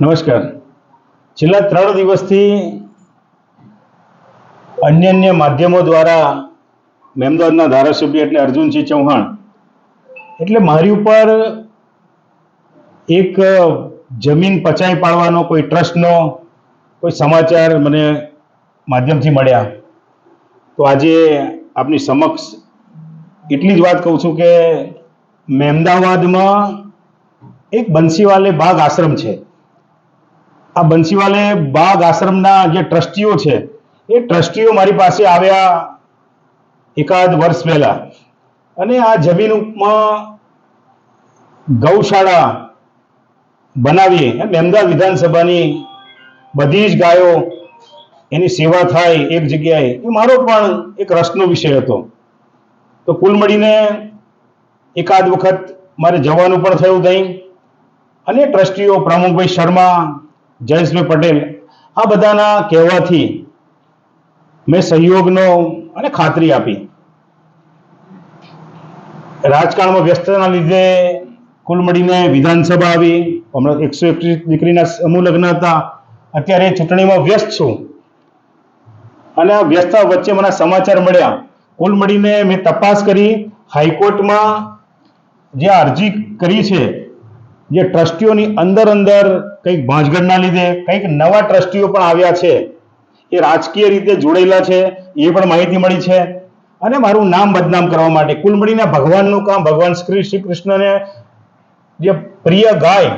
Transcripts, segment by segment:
નમસ્કાર. છેલ્લા ત્રણ દિવસથી અન્ય અન્ય માધ્યમો દ્વારા મેમદાદના ધારાસભ્ય એટલે અર્જુનસિંહ ચૌહાણ, એટલે મારી ઉપર એક જમીન પચાઈ પાડવાનો કોઈ ટ્રસ્ટનો કોઈ સમાચાર મને માધ્યમથી મળ્યા. તો આજે આપની સમક્ષ એટલી જ વાત કહું છું કે મહેમદાવાદમાં એક બંસીવાલે બાગ આશ્રમ છે. આ બંસીવાલે બાગ આશ્રમના જે ટ્રસ્ટીઓ છે, એ ટ્રસ્ટીઓ મારી પાસે આવ્યા એકાદ વર્ષ પહેલા. અને આ જમીનમાં ગૌશાળા બનાવીએ, એમ અમદાવાદ વિધાનસભાની બધી જ ગાયો એની સેવા થાય એક જગ્યાએ. એ મારો પણ એક રસનો વિષય હતો. તો કુલ મળીને એકાદ વખત મારે જવાનું પણ થયું ત્યાં અને ટ્રસ્ટીઓ પ્રમુખભાઈ શર્મા જયેશભાઈ પટેલ, આ બધાના કહેવાથી મેં સહયોગનો અને ખાતરી આપી. રાજકારણમાં વ્યસ્તના લીધે કુલ મળીને વિધાનસભા આવી. હમણાં એકસો એકત્રીસ દીકરીના સમૂહ લગ્ન હતા. અત્યારે ચૂંટણીમાં વ્યસ્ત છું. અને આ વ્યસ્તતા વચ્ચે મને સમાચાર મળ્યા. કુલ મળીને મેં તપાસ કરી. હાઈકોર્ટમાં જે અરજી કરી છે જે ટ્રસ્ટીઓની અંદર અંદર કંઈક ભાંજગડના લીધે કંઈક નવા ટ્રસ્ટીઓ પણ આવ્યા છે, એ રાજકીય રીતે જોડાયેલા છે, એ પણ માહિતી મળી છે. અને મારું નામ બદનામ કરવા માટે કુલ મળીને ભગવાનનું કામ ભગવાન શ્રી શ્રી કૃષ્ણને જે પ્રિય ગાય,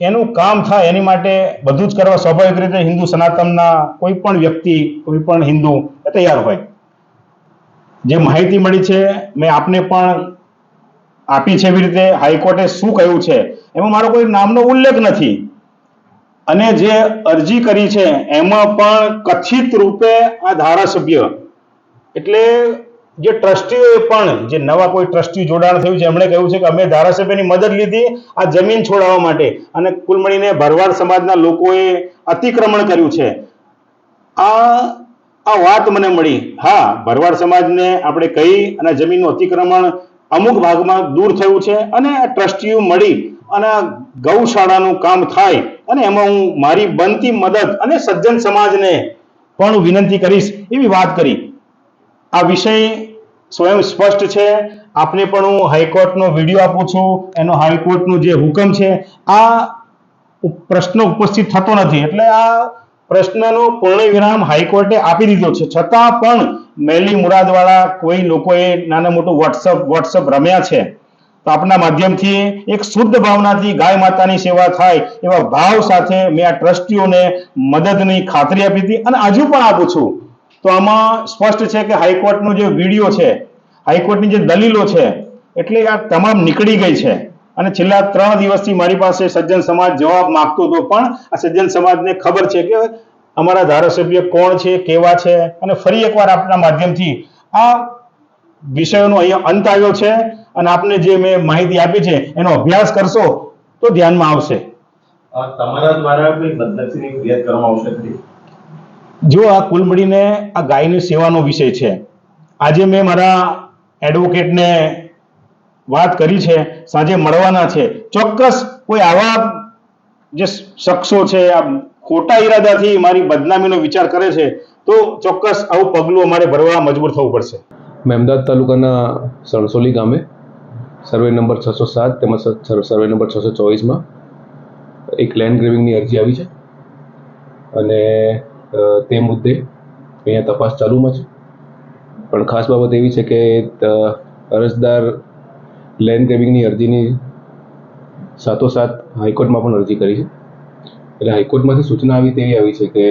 એનું કામ થાય એની માટે બધું જ કરવા સ્વાભાવિક રીતે હિન્દુ સનાતનના કોઈ પણ વ્યક્તિ, કોઈ પણ હિન્દુ તૈયાર હોય. જે માહિતી મળી છે, મેં આપને પણ આપી છે એવી રીતે હાઈકોર્ટે શું કહ્યું છે એમાં મારો કોઈ નામનો ઉલ્લેખ નથી. અને જે અરજી કરી છે, એમાં પણ કથિત રૂપે આ ધારાસભ્ય, એટલે જે ટ્રસ્ટીઓએ પણ, જે નવા કોઈ ટ્રસ્ટી જોડાણ થયું છે, એમણે કહ્યું છે કે અમે ધારાસભ્યની મદદ લીધી આ જમીન છોડાવવા માટે. અને કુલ મળીને ભરવાડ સમાજના લોકોએ અતિક્રમણ કર્યું છે. આ આ વાત મને મળી. હા, ભરવાડ સમાજને આપણે કહી અને જમીનનું અતિક્રમણ અમુક ભાગમાં દૂર થયું છે અને ટ્રસ્ટીઓ મળી અને ગૌશાળાનું કામ થાય અને એમાં હું મારી બનતી મદદ અને સજ્જન સમાજને પણ વિનંતી કરીશ એવી વાત કરી. આ વિષય સ્વયં સ્પષ્ટ છે. આપને પણ હું હાઈકોર્ટનો વીડિયો આપું છું. એનો હાઈકોર્ટનો જે હુકમ છે, આ પ્રશ્ન ઉપસ્થિત થતો નથી. એટલે આ પ્રશ્નનો પૂર્ણ વિરામ હાઈકોર્ટે આપી દીધો છે. છતાં પણ મેલી મુરાદવાળા કોઈ લોકોએ નાના મોટું વોટ્સઅપ વોટ્સઅપ રમ્યા છે, તો આપના માધ્યમથી એક શુદ્ધ ભાવનાથી ગાય માતાની સેવા થાય એવા ભાવ સાથે મેં આ ટ્રસ્ટીઓને મદદની ખાતરી આપી હતી અને હજુ પણ આપું છું. તો આમાં સ્પષ્ટ છે કે હાઈકોર્ટનો જે વીડિયો છે, હાઈકોર્ટની જે દલીલો છે, એટલે આ તમામ નીકળી ગઈ છે. અને છેલ્લા ત્રણ દિવસથી મારી પાસે સજ્જન સમાજ જવાબ માંગતો હતો પણ આ સજ્જન સમાજને ખબર છે કે અમારા ધારાસભ્ય કોણ છે કેવા છે? અને ફરી એકવાર આપના માધ્યમથી આ વિષયોનો અહીંયા અંત આવ્યો છે અને આપને જે મેં માહિતી આપી છે એનો અભ્યાસ કરશો તો ધ્યાનમાં આવશે. તમારા દ્વારા કોઈ બદનક્ષીની ફરિયાદ કરવામાં આવશે ખરી? જો આ કુલ મળીને આ ગાયની સેવાનો વિષય છે આજે મેં મારા એડવોકેટને વાત કરી છે સાંજે મળવાના છે. ચોક્કસ કોઈ આવા જે શખ્સો છે આ ખોટા ઈરાદાથી મારી બદનામીનો વિચાર કરે છે, તો ચોક્કસ આવું પગલું અમારે ભરવા મજબૂર થવું પડશે. મહેમદાદ તાલુકાના સણસોલી ગામે સર્વે નંબર છસો સાત તેમજ સર્વે નંબર છસો ચોવીસમાં એક લેન્ડ ગ્રેવિંગની અરજી આવી છે. અને તે મુદ્દે અહીંયા તપાસ ચાલુમાં છે. પણ ખાસ બાબત એવી છે કે અરજદાર લેન્ડ ગ્રેવિંગની અરજીની સાથોસાથ હાઈકોર્ટમાં પણ અરજી કરી છે. એટલે હાઈકોર્ટમાંથી સૂચના આવી તેવી આવી છે કે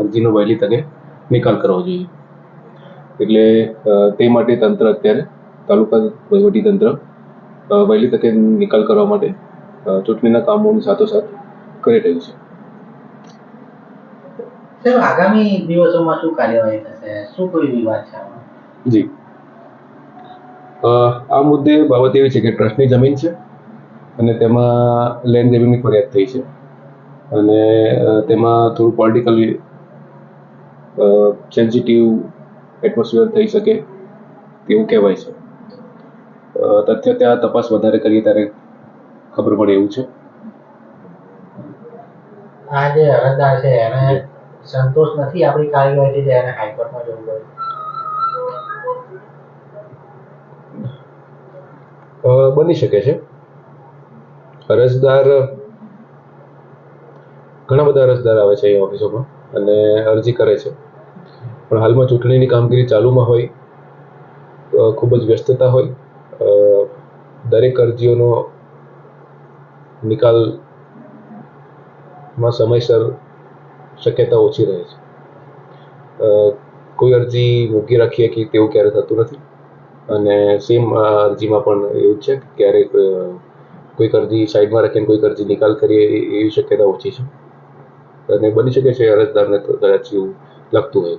અરજીનો વહેલી તકે નિકાલ કરવો જોઈએ. એટલે તે માટે તંત્ર અત્યારે તાલુકા વહીવટી તંત્ર વહેલી તકે નિકાલ કરવા માટે ચૂંટણીના કામોની સાથોસાથ કરી રહ્યું છે. આગામી દિવસોમાં શું કાર્યવાહી થશે? શું કોઈ વિવાદ છે જી. આ મુદ્દે બાબત એવી છે કે ટ્રસ્ટની જમીન છે અને તેમાં લેન્ડ ગ્રેબિંગની ફરિયાદ થઈ છે. અને તેમાં થોડું પોલિટિકલી સેન્સિટિવ એટમોસ્ફિયર થઈ શકે તેવું કહેવાય છે. તથ્ય ત્યાં તપાસ વધારે કરીએ ત્યારે ખબર પડે એવું છે. આ જે અરજદાર છે એને સંતોષ નથી આપણી કાર્યવાહીથી જે એને હાઈકોર્ટમાં જવું પડે? બની શકે છે. અરજદાર ઘણા બધા અરજદાર આવે છે એ ઓફિસોમાં અને અરજી કરે છે. પણ હાલમાં ચૂંટણીની કામગીરી ચાલુમાં હોય ખૂબ જ વ્યસ્તતા હોય દરેક અરજીઓનો નિકાલમાં સમયસર શક્યતા ઓછી રહે છે. કોઈ અરજી મૂકી રાખીએ કે તેવું ક્યારે થતું નથી અને સેમ અરજીમાં પણ એવું છે કે ક્યારેક કોઈક અરજી સાઈડમાં રાખીને કોઈક અરજી નિકાલ કરીએ એવી શક્યતા ઓછી છે. અને બની શકે છે અરજદારને કદાચ એવું લાગતું હોય.